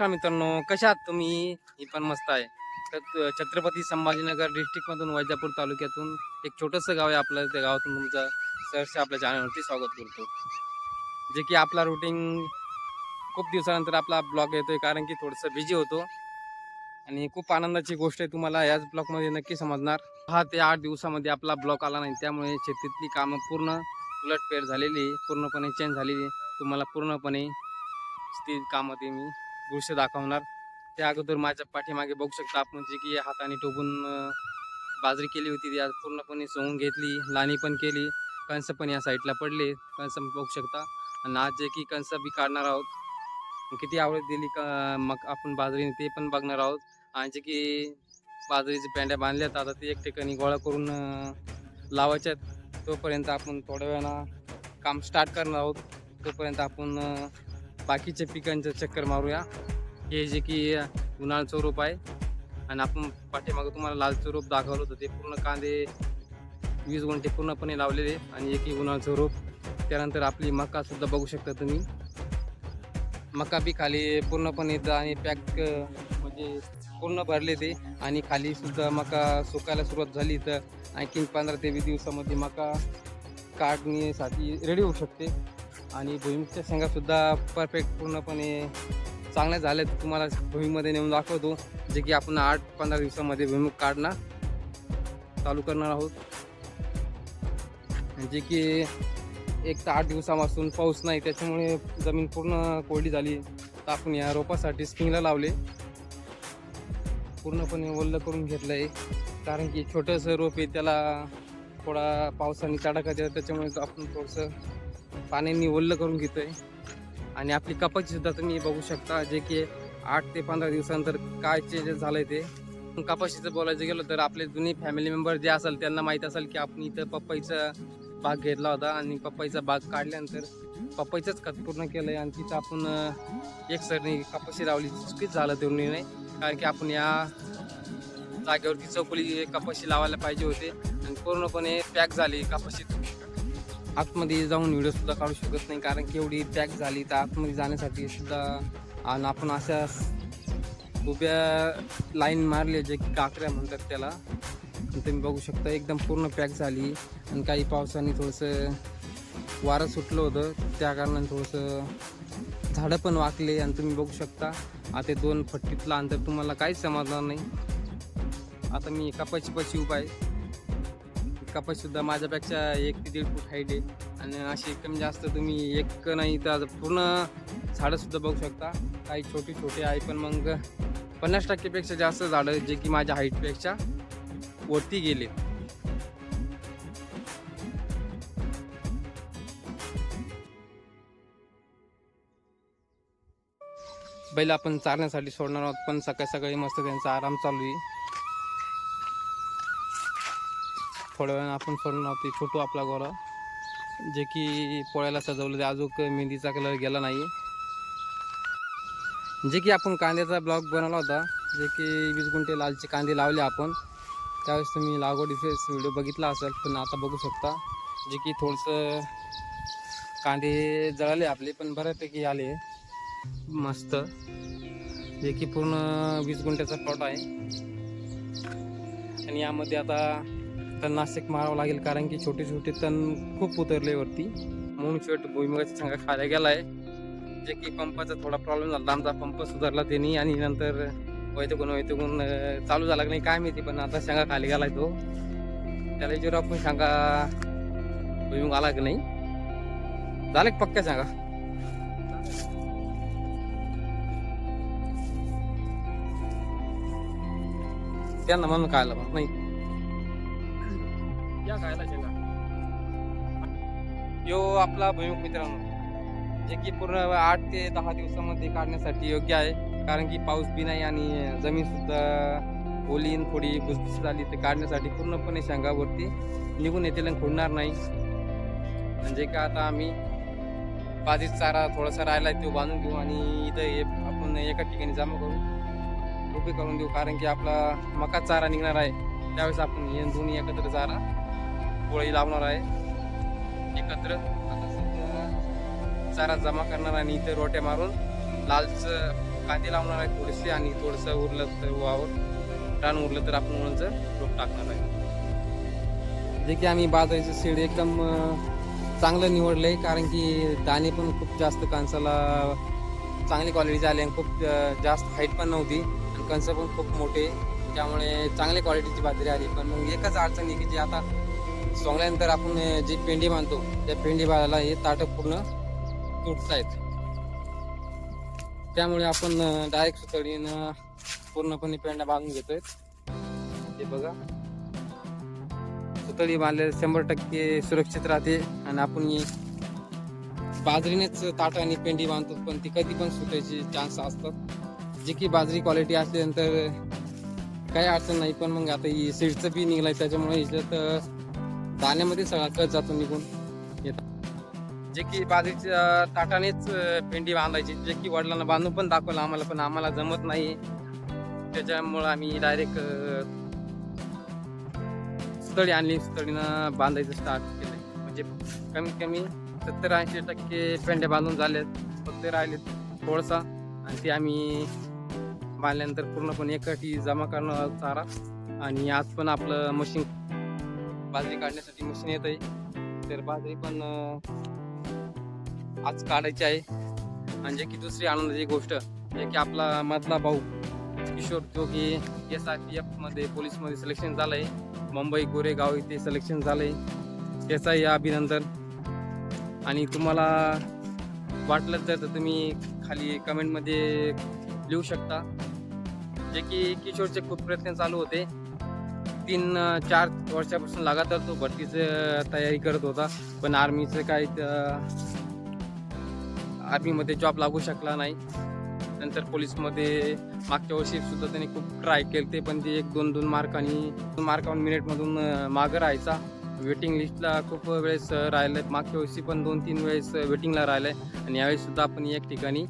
नमस्कार मित्रांनो कशा आहात तुम्ही? मी पण मस्त आहे. तर छत्रपती संभाजीनगर डिस्ट्रिक्टमधून वैजापूर तालुक्यातून एक छोटंसं गाव आहे आपलं त्या गावातून तुमचं सहर्ष आपल्या चॅनलवरती स्वागत करतो. जे की आपला रुटीन खूप दिवसानंतर आपला ब्लॉग येतोय कारण की थोडंसं बिझी होतो. आणि खूप आनंदाची गोष्ट आहे तुम्हाला याच ब्लॉगमध्ये नक्की समजणार. हा ते आठ दिवसामध्ये आपला ब्लॉग आला नाही त्यामुळे शेतीतली कामं पूर्ण उलटपेर झालेली आहे, पूर्णपणे चेंज झालेली. आहे. तुम्हाला पूर्णपणे ती ते मी दृश्य दाखवणार. त्या अगोदर माझ्या पाठीमागे बघू शकता आपण जे की हाताने टोबून बाजरी केली होती. ती आज पूर्णपणे सोंगून घेतली लाणी पण केली. कणसं पण या साईडला पडले. कणसं बघू शकता. आणि आज जे की कणसं बी काढणार आहोत. किती आवडत दिली का मग आपण बाजरीने ते पण बघणार आहोत. आणि जे की बाजरीच्या पेंड्या बांधल्यात आता ते एक ठिकाणी गोळा करून लावायच्यात. तोपर्यंत आपण थोड्या वेळानं काम स्टार्ट करणार आहोत. तोपर्यंत आपण बाकीच्या पिकांचं चक्कर मारूया. हे जे की उन्हाळ्याचं रोप आहे. आणि आपण पाठीमागं तुम्हाला लालचं रोप दाखवलं होतं. ते पूर्ण कांदे वीस गुंठे पूर्णपणे लावलेले. आणि एक उन्हाळ्याचं रोप त्यानंतर आपली मकासुद्धा बघू शकता तुम्ही. मका बी खाली पूर्णपणे आणि पॅक म्हणजे पूर्ण भरले ते. आणि खालीसुद्धा मका सुकायला सुरुवात झाली तर आणखी पंधरा ते वीस दिवसामध्ये मका काढणीसाठी रेडी होऊ शकते. आणि भुईमुगच्या शेंगासुद्धा परफेक्ट पूर्णपणे चांगल्या झाल्या आहेत. तुम्हाला भुईमध्ये नेऊन दाखवतो. जे की आपण आठ पंधरा दिवसामध्ये भुईमुग काढणं चालू करणार आहोत. जे की एक तर आठ दिवसापासून पाऊस नाही त्याच्यामुळे जमीन पूर्ण कोरडी झाली. तर आपण या रोपासाठी स्प्रिंगला लावले. पूर्णपणे ओल्ल करून घेतलं आहे कारण की छोटंसं रोप आहे त्याला थोडा पावसाने तडाखा दिला त्याच्यामुळे आपण थोडंसं पाण्याने ओल्ल करून घेतोय. आणि आपली कपाची सुद्धा तुम्ही बघू शकता जे की आठ ते पंधरा दिवसानंतर काय चेंजेस झालंय ते. कपाशीचं बोलायचं गेलं तर आपले जुने फॅमिली मेंबर जे असेल त्यांना माहीत असेल की आपण इथं पप्पाईचा बाग घेतला होता आणि पप्पाईचा बाग काढल्यानंतर पप्पाईचंच खत पूर्ण केलं आहे आणि तिथं आपण एक सरणी कपाशी लावली. चुकीच झालं ते निर्णय कारण की आपण या जागेवरती चौकली कपाशी लावायला पाहिजे होते. आणि पूर्णपणे पॅक झाली कपाशी. आतमध्ये जाऊन व्हिडिओ सुद्धा काढू शकत नाही कारण की एवढी पॅक झाली तर आतमध्ये जाण्यासाठी सुद्धा आणि आपण अशा उभ्या लाईन मारले जे की काकऱ्या म्हणतात त्याला. तुम्ही बघू शकता एकदम पूर्ण पॅक झाली. आणि काही पावसाने थोडंसं वारं सुटलं होतं. त्या कारणाने थोडंसं झाडं पण वाकले. आणि तुम्ही बघू शकता आता दोन फट्टीतलं अंतर तुम्हाला काहीच समजणार नाही. आता मी एका पशी उभा आहे. कपाशसुद्धा माझ्यापेक्षा एक ते दीड फूट हाईट आहे. आणि अशी कमी जास्त तुम्ही एक नाही तर पूर्ण झाडंसुद्धा बघू शकता. काही छोटी छोटी आहे पण मग पन्नास टक्केपेक्षा जास्त झाडं जे की माझ्या हाईटपेक्षा वरती गेले. बैल आपण चारण्यासाठी सोडणार आहोत पण सकाळी सकाळी मस्त त्यांचा आराम चालू आहे. थोड्या वेळानं आपण सोडणार आहोत ते छोटू आपला गोरा जे की पोळ्याला सजवलं ते अजून मेहंदीचा कलर गेला नाही. जे की आपण कांद्याचा ब्लॉग बनवला होता जे की वीस गुंठे लालचे कांदे लावले आपण. त्यावेळेस तुम्ही लागवडीचे व्हिडिओ बघितला असेल पण आता बघू शकता. जे की थोडंसं कांदे जळाले आपले पण बऱ्यापैकी आले. मस्त. जे की पूर्ण वीस गुंठ्याचा प्लॉट आहे. आणि यामध्ये आता तणनाशक मारावं लागेल कारण की छोटे छोटे तण खूप उतरले वरती. म्हणून शेवट भुईमुगाचा सांगा खायला आहे जे की पंपाचा थोडा प्रॉब्लेम झाला आमचा पंप सुधारला त्यांनी आणि नंतर वैतगुण वैतगुण चालू झाला की नाही काय माहिती पण आता शेंगा खाली गेलाय तो. त्याला विचारू आपण शेंगा भुईमुग आला की नाही. झालं की पक्क्या शेंगा त्यांना म्हणून खायला बा. नाही. या खायला शेंगा यो आपला भुईमुग मित्रांनो जे की पूर्ण आठ ते दहा दिवसामध्ये काढण्यासाठी योग्य आहे. कारण की पाऊस बी नाही आणि जमीन सुद्धा ओलीन थोडी भुसभुस झाली ते काढण्यासाठी पूर्णपणे शेंगावरती निघून येतील आणि खोडणार नाही. म्हणजे का आता आम्ही बाधित चारा थोडासा राहिला तो बांधून घेऊ आणि इथं हे आपण एका ठिकाणी जमा करू. उभे करून देऊ कारण की आपला मका चारा निघणार आहे. त्यावेळेस आपण हे दोन्ही एकत्र चारा पोळी लावणार आहे. एकत्र. आता सध्या चारा जमा करणार आणि इथे रोट्या मारून लालचं कांदे लावणार आहे थोडेसे आणि थोडंसं उरलं तर वावर. रान उरलं तर आपण उन्हाचं रोप टाकणार आहे. जे की आम्ही बाजरीचं सीड एकदम चांगलं निवडलं आहे कारण की दाणे पण खूप जास्त कणसाला चांगली क्वालिटीचे आले आणि खूप जास्त हाईट पण नव्हती आणि कणसं पण खूप मोठे. त्यामुळे चांगल्या क्वालिटीची बाजरी आली. पण मग एकच अडचण आहे की जी आता सोंगल्यानंतर आपण जी पेंडी बांधतो त्या पेंडी बांधायला हे ताटं पूर्ण तुटत आहेत त्यामुळे आपण डायरेक्ट सुतडीनं पूर्णपणे पेंड्या बांधून घेतोय ते बघा. सुतळी बांधले शंभर टक्के सुरक्षित राहते आणि आपण बाजरीनेच ताट आणि पेंडी बांधतो पण ती कधी पण सुटायची चान्स असतात. जी की बाजरी क्वालिटी असल्यानंतर काही अडचण नाही पण मग आता ही सीडचं बी निघलाय त्याच्यामुळे ह्याच्यात दाण्यामध्ये सगळा कच जातो निघून. येतात जे की बाजूच्या ताटानेच पेंडी बांधायची. जे की वडिलांना बांधून पण दाखवलं आम्हाला पण आम्हाला जमत नाही. त्याच्यामुळं आम्ही डायरेक्ट स्थळी आणली. स्थळीनं बांधायचं स्टार्ट केलं म्हणजे कमीत कमी सत्तर ऐंशी टक्के पेंड्या बांधून झाल्यात. फक्त राहिले थोडसा आणि ते आम्ही बांधल्यानंतर पूर्णपणे एकाठी जमा करणार चारा. आणि आज पण आपलं मशीन बाजरी काढण्यासाठी मशीन येत आहे तर बाजरी पण आज काढायची आहे. आणि जे की दुसरी आनंदाची गोष्ट जे की आपला मधला भाऊ किशोर जो की एस आय पी एफमध्ये पोलीसमध्ये सिलेक्शन झालं आहे मुंबई गोरेगाव इथे सिलेक्शन झालं आहे त्याचाही अभिनंदन. आणि तुम्हाला वाटलं तर तुम्ही खाली कमेंटमध्ये लिहू शकता. जे की किशोरचे खूप प्रयत्न चालू होते. तीन चार वर्षापासून लगातार तो भरतीचं तयारी करत होता. पण आर्मीचं काही आर्मीमध्ये जॉब लागू शकला नाही. नंतर पोलीसमध्ये मागच्या वर्षी सुद्धा त्यांनी खूप ट्राय केले ते पण ते एक दोन दोन मार्कांनी दोन मार्कावरून मिनिटमधून मागं राहायचा. वेटिंग लिस्टला खूप वेळेस राहिलं आहे मागच्या वर्षी पण दोन तीन वेळेस वेटिंगला राहिलंय आणि यावेळेस सुद्धा आपण एक ठिकाणी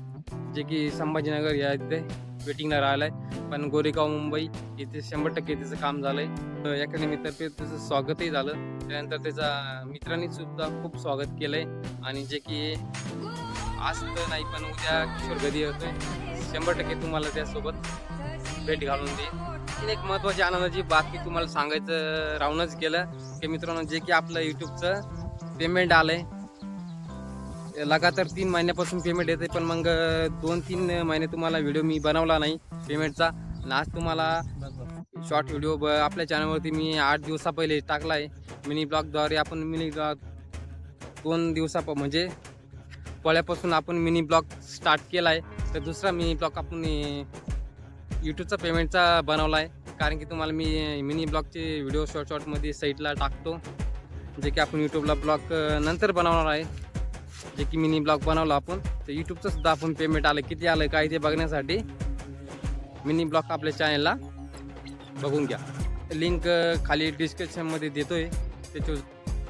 जे की संभाजीनगर या इथे वेटिंगला राहिलं आहे पण गोरेगाव मुंबई इथे शंभर टक्के त्याचं काम झालंय. अकॅडमीतर्फे त्याचं स्वागतही झालं. त्यानंतर त्याचा मित्रांनी सुद्धा खूप स्वागत केलंय. आणि जे की आज तर नाही पण उद्या किशोर गदी होतोय शंभर टक्के तुम्हाला त्यासोबत भेट घालून देईल. आणखीन एक महत्वाची आनंदाची बातमी तुम्हाला सांगायचं राहूनच गेलं. की मित्रांनो जे की आपलं युट्यूबचं पेमेंट आलंय. लगातार तीन महिन्यापासून पेमेंट येते पण मग दोन तीन महिने तुम्हाला व्हिडिओ मी बनवला नाही पेमेंटचा आणि आज तुम्हाला शॉर्ट व्हिडिओ ब आपल्या चॅनलवरती मी आठ दिवसा पहिले टाकला आहे मिनी ब्लॉगद्वारे आपण मिनी ब्लॉग दोन दिवसा प- म्हणजे पळ्यापासून आपण मिनी ब्लॉग स्टार्ट केला आहे तर दुसरा मिनी ब्लॉग आपण यूट्यूबचा पेमेंटचा बनवला आहे कारण की तुम्हाला मी मिनी ब्लॉगचे व्हिडिओ शॉर्ट शॉर्टमध्ये साईटला टाकतो. जे की आपण यूट्यूबला ब्लॉग नंतर बनवणार आहे. जे की मिनी ब्लॉग बनवला आपण तर यूट्यूबचं सुद्धा आपण पेमेंट आलं. किती आलं काय ते बघण्यासाठी मिनी ब्लॉग आपल्या चॅनलला बघून घ्या. लिंक खाली डिस्क्रिप्शनमध्ये देतोय. त्याच्या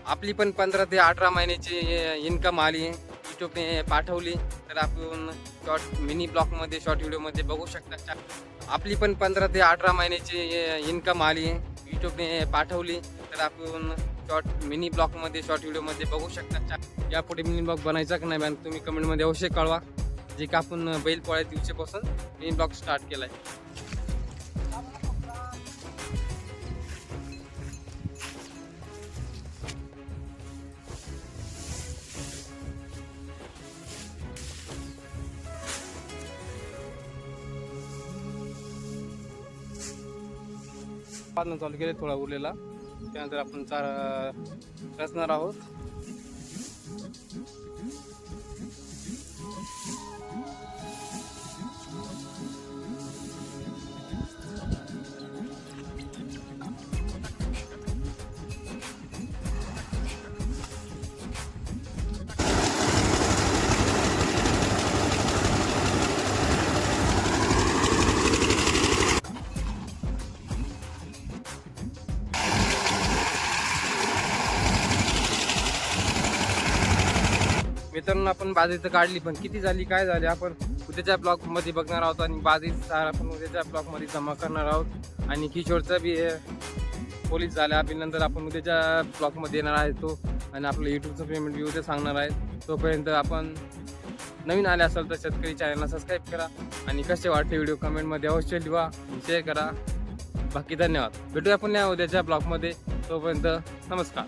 आपली पण पंधरा ते अठरा महिन्याची इन्कम आली. यूट्यूबने पाठवली. तर आपण शॉर्ट मिनी ब्लॉगमध्ये शॉर्ट व्हिडिओमध्ये बघू शकता. आपली पण पंधरा ते अठरा महिन्याची इन्कम आली. यूट्यूबने पाठवली. तर आपण शॉर्ट मिनी ब्लॉगमध्ये शॉर्ट व्हिडिओमध्ये बघू शकता. यापुढे मिनी ब्लॉग बनायचा की नाही मॅम तुम्ही कमेंटमध्ये अवश्य कळवा. जे की आपण बैल पोळ्या दिवशीपासून मिनी ब्लॉग स्टार्ट केला आहे चालू केले थोडा उरलेला. त्यानंतर आपण चारा रचणार आहोत मित्रांनो आपण बाजरी तर काढली पण किती झाली काय झाली? आपण उद्याच्या ब्लॉकमध्ये बघणार आहोत आणि बाजरी आपण उद्याच्या ब्लॉकमध्ये जमा करणार आहोत. आणि किशोरचा बी पोलीस झाल्या अभिनंतर आपण उद्याच्या ब्लॉकमध्ये येणार आहे तो. आणि आपलं युट्यूबचं पेमेंट बी उद्या सांगणार आहे. तोपर्यंत आपण नवीन आले असाल तर शेतकरी चॅनलला सबस्क्राईब करा. आणि कसे वाटले व्हिडिओ कमेंटमध्ये अवश्य लिहा शेअर करा. बाकी धन्यवाद. भेटूया पुन्हा उद्याच्या ब्लॉगमध्ये. तोपर्यंत नमस्कार.